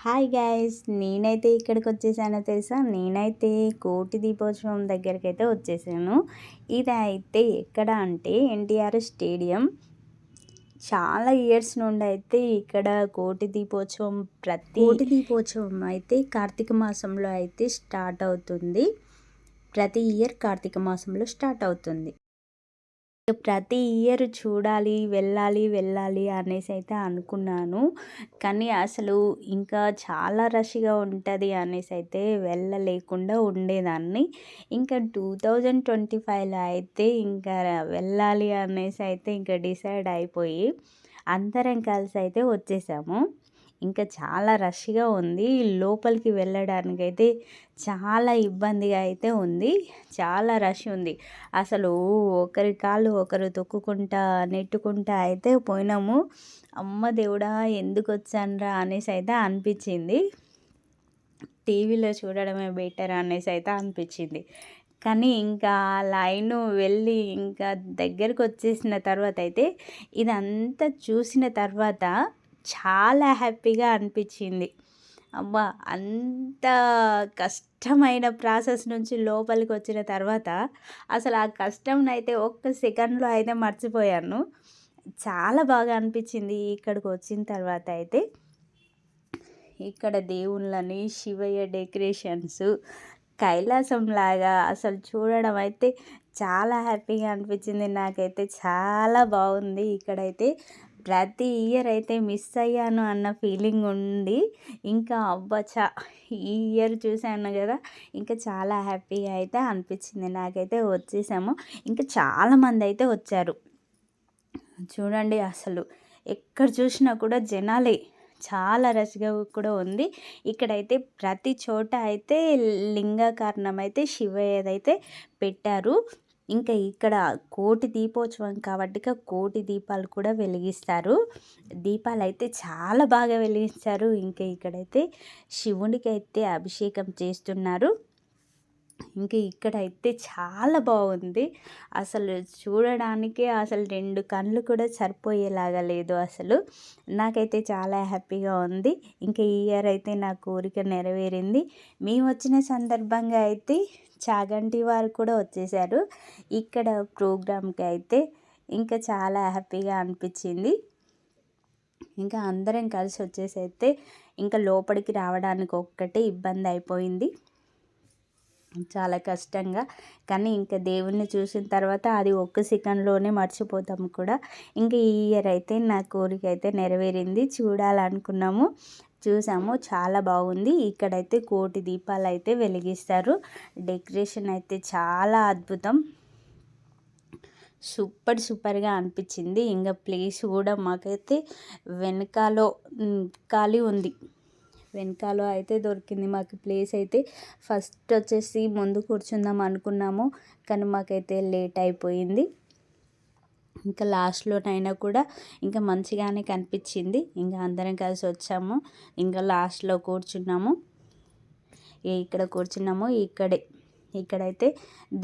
Hi guys నేనైతే ఇక్కడికి వచ్చేసానో తెలుసా? నేనైతే కోటి దీపోత్సవం దగ్గరికి అయితే వచ్చేసాను. ఇది అయితే ఎక్కడ అంటే ఎన్టీఆర్ స్టేడియం. చాలా ఇయర్స్ నుండి అయితే ఇక్కడ కోటి దీపోత్సవం ప్రతి కోటి దీపోత్సవం అయితే కార్తీక మాసంలో అయితే స్టార్ట్ అవుతుంది. ప్రతి ఇయర్ కార్తీక మాసంలో స్టార్ట్ అవుతుంది. ప్రతి ఇయర్ చూడాలి వెళ్ళాలి వెళ్ళాలి అనేసి అయితే అనుకున్నాను. కానీ అసలు ఇంకా చాలా రష్గా ఉంటుంది అనేసి అయితే వెళ్ళలేకుండా ఉండేదాన్ని. ఇంకా టూ థౌజండ్ ట్వంటీ ఫైవ్లో అయితే ఇంకా వెళ్ళాలి అనేసి అయితే ఇంకా డిసైడ్ అయిపోయి అందరం కలిసి అయితే వచ్చేసాము. ఇంకా చాలా రష్గా ఉంది. లోపలికి వెళ్ళడానికి అయితే చాలా ఇబ్బందిగా అయితే ఉంది. చాలా రష్ ఉంది. అసలు ఒకరి కాళ్ళు ఒకరు తొక్కుకుంటా నెట్టుకుంటా అయితే పోయినాము. అమ్మ దేవుడా ఎందుకు వచ్చానరా అనేసి అయితే అనిపించింది. టీవీలో చూడడమే బెటర్ అనేసి అయితే అనిపించింది. కానీ ఇంకా లైన్ వెళ్ళి ఇంకా దగ్గరకు వచ్చేసిన తర్వాత అయితే ఇదంతా చూసిన తర్వాత చాలా హ్యాపీగా అనిపించింది. అబ్బా అంత కష్టమైన ప్రాసెస్ నుంచి లోపలికి వచ్చిన తర్వాత అసలు ఆ కష్టం అయితే ఒక్క సెకండ్లో అయితే మర్చిపోయాను. చాలా బాగా అనిపించింది ఇక్కడికి వచ్చిన తర్వాత అయితే. ఇక్కడ దేవుళ్ళని శివయ్య డెకరేషన్స్ కైలాసం లాగా అసలు చూడడం అయితే చాలా హ్యాపీగా అనిపించింది. నాకైతే చాలా బాగుంది ఇక్కడైతే. ప్రతి ఇయర్ అయితే మిస్ అయ్యాను అన్న ఫీలింగ్ ఉంది. ఇంకా అవ్వచ్చా. ఈ ఇయర్ చూశాను కదా ఇంకా చాలా హ్యాపీగా అయితే అనిపించింది నాకైతే వచ్చేసాము. ఇంకా చాలామంది అయితే వచ్చారు. చూడండి అసలు ఎక్కడ చూసినా కూడా జనాలే చాలా రష్గా కూడా ఉంది. ఇక్కడైతే ప్రతి చోట అయితే లింగాకారణం అయితే శివయ్యదైతే పెట్టారు. ఇంకా ఇక్కడ కోటి దీపోత్సవం కాబట్టి కోటి దీపాలు కూడా వెలిగిస్తారు. దీపాలు అయితే చాలా బాగా వెలిగిస్తారు. ఇంకా ఇక్కడైతే శివునికి అయితే అభిషేకం చేస్తున్నారు. ఇంకా ఇక్కడైతే చాలా బాగుంది. అసలు చూడడానికి అసలు రెండు కళ్ళు కూడా సరిపోయేలాగా లేదు అసలు. నాకైతే చాలా హ్యాపీగా ఉంది. ఇంకా ఈ ఇయర్ అయితే నా కోరిక నెరవేరింది. మేము వచ్చిన సందర్భంగా అయితే చాగంటి వారు కూడా వచ్చేసారు. ఇక్కడ ప్రోగ్రామ్కి అయితే ఇంకా చాలా హ్యాపీగా అనిపించింది. ఇంకా అందరం కలిసి వచ్చేసి అయితే ఇంకా లోపలికి రావడానికి ఒక్కటే ఇబ్బంది అయిపోయింది. చాలా కష్టంగా. కానీ ఇంకా దేవుణ్ణి చూసిన తర్వాత అది ఒక్క సెకండ్లోనే మర్చిపోతాం కూడా. ఇంకా ఈ ఇయర్ అయితే నా కోరిక అయితే నెరవేరింది. చూడాలనుకున్నాము. చూసాము. చాలా బాగుంది. ఇక్కడైతే కోటి దీపాలు అయితే వెలిగిస్తారు. డెకరేషన్ అయితే చాలా అద్భుతం. సూపర్ సూపర్గా అనిపించింది. ఇంకా ప్లేస్ కూడా మాకైతే వెనకాలో ఖాళీ ఉంది. వెనకాల అయితే దొరికింది. మాకు ప్లేస్ అయితే ఫస్ట్ వచ్చేసి ముందు కూర్చుందాం అనుకున్నాము కానీ మాకైతే లేట్ అయిపోయింది. ఇంకా లాస్ట్లోనైనా కూడా ఇంకా మంచిగానే కనిపించింది. ఇంకా అందరం కలిసి వచ్చాము. ఇంకా లాస్ట్లో కూర్చున్నాము. ఇక్కడ కూర్చున్నాము ఇక్కడే. ఇక్కడైతే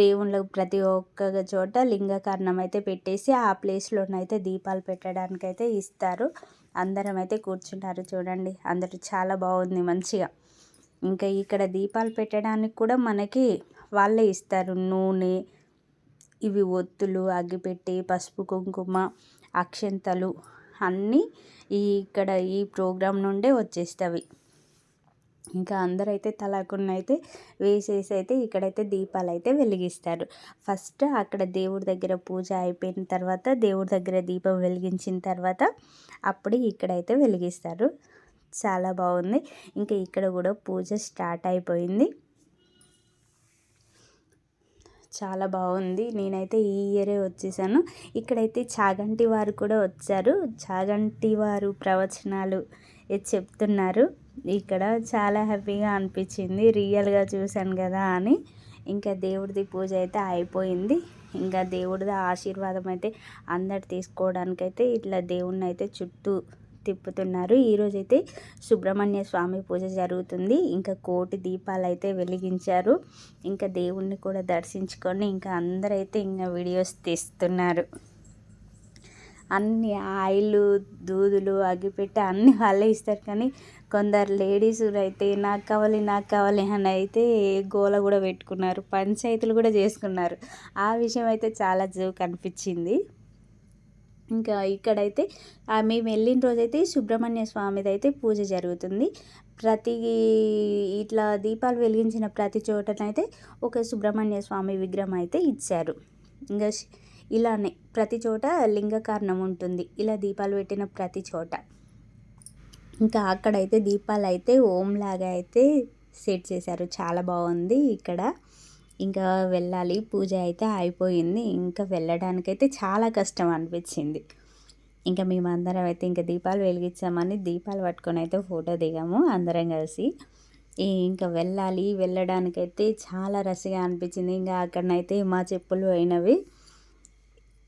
దేవుళ్ళకు ప్రతి ఒక్క చోట లింగకర్ణం అయితే పెట్టేసి ఆ ప్లేస్లోనైతే దీపాలు పెట్టడానికి అయితే ఇస్తారు. అందరం అయితే కూర్చుంటారు చూడండి. అందరు చాలా బాగుంది మంచిగా. ఇంకా ఇక్కడ దీపాలు పెట్టడానికి కూడా మనకి వాళ్ళే ఇస్తారు. నూనె ఇవి ఒత్తులు అగ్గిపెట్టి పసుపు కుంకుమ అక్షంతలు అన్నీ ఈ ఇక్కడ ఈ ప్రోగ్రాం నుండే వచ్చేస్తవి. ఇంకా అందరైతే తలాకున్న అయితే వేసేసి అయితే ఇక్కడైతే దీపాలు అయితే వెలిగిస్తారు. ఫస్ట్ అక్కడ దేవుడి దగ్గర పూజ అయిపోయిన తర్వాత దేవుడి దగ్గర దీపం వెలిగించిన తర్వాత అప్పుడు ఇక్కడైతే వెలిగిస్తారు. చాలా బాగుంది. ఇంకా ఇక్కడ కూడా పూజ స్టార్ట్ అయిపోయింది. చాలా బాగుంది. నేనైతే ఈ ఇయరే వచ్చేసాను. ఇక్కడైతే చాగంటి వారు కూడా వచ్చారు. చాగంటి వారు ప్రవచనాలు చెప్తున్నారు. ఇక్కడ చాలా హ్యాపీగా అనిపించింది. రియల్గా చూశాను కదా అని. ఇంకా దేవుడిది పూజ అయితే అయిపోయింది. ఇంకా దేవుడిది ఆశీర్వాదం అయితే అందరు తీసుకోవడానికైతే ఇట్లా దేవుణ్ణి అయితే చుట్టూ తిప్పుతున్నారు. ఈరోజైతే సుబ్రహ్మణ్య స్వామి పూజ జరుగుతుంది. ఇంకా కోటి దీపాలు అయితే వెలిగించారు. ఇంకా దేవుణ్ణి కూడా దర్శించుకొని ఇంకా అందరైతే ఇంకా వీడియోస్ తీస్తున్నారు. అన్ని ఆయిల్ దూదులు అగ్గిపెట్టె అన్నీ వాళ్ళే ఇస్తారు. కానీ కొందరు లేడీస్ అయితే నాకు కావాలి నాకు కావాలి అని అయితే గోల కూడా పెట్టుకున్నారు. పంచాయతీలు కూడా చేసుకున్నారు. ఆ విషయం అయితే చాలా జోక్ అనిపించింది. ఇంకా ఇక్కడైతే మేము వెళ్ళిన రోజైతే సుబ్రహ్మణ్య స్వామిది అయితే పూజ జరుగుతుంది. ప్రతి ఇట్లా దీపాలు వెలిగించిన ప్రతి చోటనైతే ఒక సుబ్రహ్మణ్య స్వామి విగ్రహం అయితే ఇచ్చారు. ఇంకా ఇలానే ప్రతి చోట లింగకారణం ఉంటుంది. ఇలా దీపాలు పెట్టిన ప్రతి చోట. ఇంకా అక్కడైతే దీపాలు అయితే ఓం లాగా అయితే సెట్ చేశారు. చాలా బాగుంది ఇక్కడ. ఇంకా వెళ్ళాలి. పూజ అయితే అయిపోయింది. ఇంకా వెళ్ళడానికైతే చాలా కష్టం అనిపించింది. ఇంకా మేమందరం అయితే ఇంకా దీపాలు వెలిగించామని దీపాలు పట్టుకొని అయితే ఫోటో దిగాము అందరం కలిసి. ఇంకా వెళ్ళాలి. వెళ్ళడానికైతే చాలా రసిగా అనిపించింది. ఇంకా అక్కడనైతే మా చెప్పులు అయినవి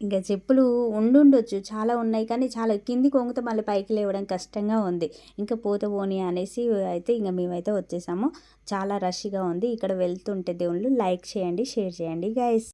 ఇంకా చెప్పులు ఉండుండొచ్చు. చాలా ఉన్నాయి కానీ చాలా కింది కొంగితే మళ్ళీ పైకి లేవడం కష్టంగా ఉంది. ఇంకా పోత పోని అనేసి అయితే ఇంకా మేమైతే వచ్చేసాము. చాలా రష్గా ఉంది. ఇక్కడ వెళ్తుంటే దేవుళ్ళు లైక్ చేయండి షేర్ చేయండి గైస్